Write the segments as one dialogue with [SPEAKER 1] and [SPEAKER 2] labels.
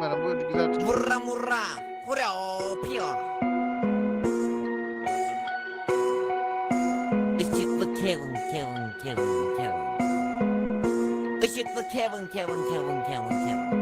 [SPEAKER 1] veren. Buyur güzel tut.
[SPEAKER 2] Vurra murra. Hurra pio. Işıklı Kevin, Kevin, Kevin, Kevin. Işıklı Kevin, Kevin, Kevin, Kevin, Kevin.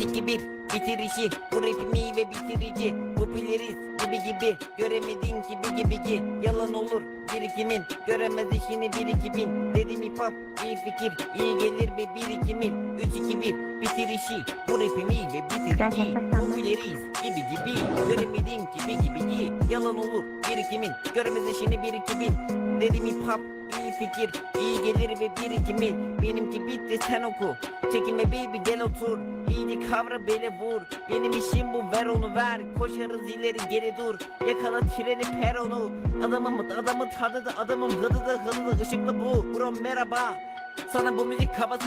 [SPEAKER 2] İki bir bitirişi Bu rapimi ve bitirici Popüleriz gibi gibi Göremedin gibi gibi ki. Yalan olur birikimin Göremez işini bir iki bin Dedim hip hop iyi fikir iyi gelir ve birikimin. Üç iki bir bitirişi Bu rapimi ve bitirici Popüleriz gibi gibi Göremedin gibi gibi ki. Yalan olur birikimin Göremez işini bir iki bin Dedim hip hop iyi fikir iyi gelir ve birikimin Benimki bitti sen oku. Çekinme baby gel otur. İyice kavra bele vur. Benim işim bu ver onu ver. Koşarız ileri geri dur. Yakala treni peronu Adamım adamı tanıdı adamım gıdıdı gıdıdı ışıklı bu. Bro merhaba. Sana bu müzik kaba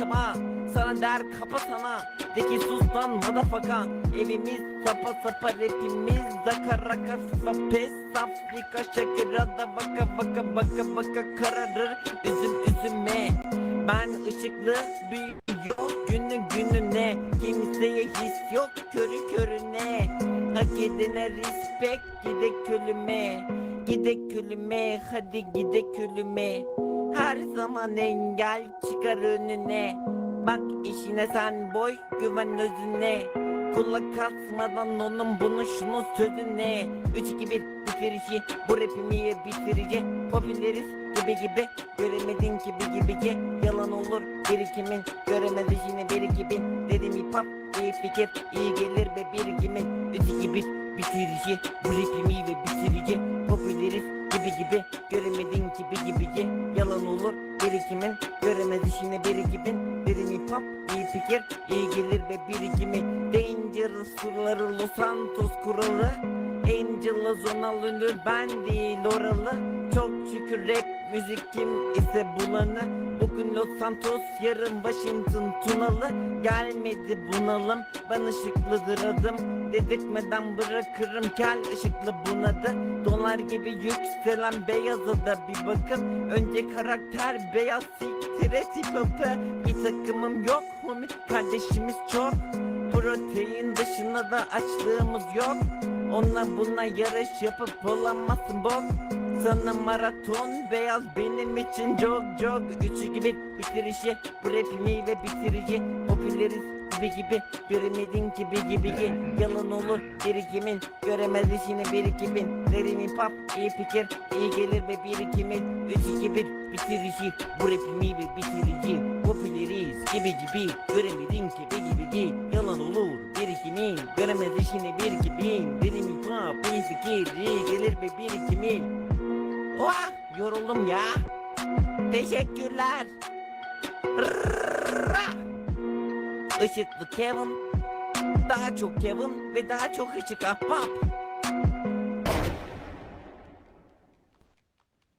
[SPEAKER 2] Sana der kapa sana. De ki sus lan madafaka Evimiz sapa sapa rapimiz Zaka raka fifa pes Afrika şakırada vaka vaka vaka vaka kararır Üzüm üzüme. Ben ışıklı büyüyor günü gününe Kimseye his yok körü körüne. Hak edene respect gide külüme Gide külüme hadi gide külüme Her zaman engel çıkar önüne. Bak işine sen boy güven özüne Kulak asmadan onun bunun şunun sözüne. 3-2-1 bitirişi bu rapimi bitirici? Popüleriz gibi gibi Göremedin gibi gibi ki. Yalan olur birikimin Göremez işini bir iki bin Dedim hip hop iyi fikir iyi gelir ve birikimin. 3-2-1 bitirişi bu rapimi ve bitirici? Popüleriz gibi gibi Göremedin gibi gibi ki Yalan olur birikimin Göremez işini bir iki bin Dedim hip hop iyi fikir iyi gelir ve birikimin Dangerous surları Los Santos kuralı. Angel'a zonal ünlü ben değil oralı. Çok şükür rap müzik kim ise bulanı Bugün Los Santos yarın Washington Tunalı. Gelmedi bunalım ben ışıklıdır adım. Dedirtmeden bırakırım kel ışıklı bunadı Dolar gibi yükselen beyaza da bir bakın. Önce karakter beyaz siktir et hip hop'ı. Bir takımım yok homie kardeşimiz çok. Protein dışında da açlığımız yok. Onunla bununla yarış yapıp olamazsın bok Sana maraton beyaz benim için çok çok. Üçü gibi bitirişi bu rapimi ve bitirici. Popüleriz gibi gibi göremedin gibi gibi. Yalan olur birikimin göremez işini birikimin Derin hip hop iyi fikir iyi gelir ve birikimin Üç iki bir bitirişi bu rapimi ve bitirici. Popüleriz gibi gibi göremedin gibi gibi Yalan olur birikimin göremez işini birikimin Derin hip hop iyi fikir iyi gelir ve birikimin Oha yoruldum ya. Teşekkürler. Işıklı Kevin. Daha çok Kevin ve daha çok ışık. Ahbap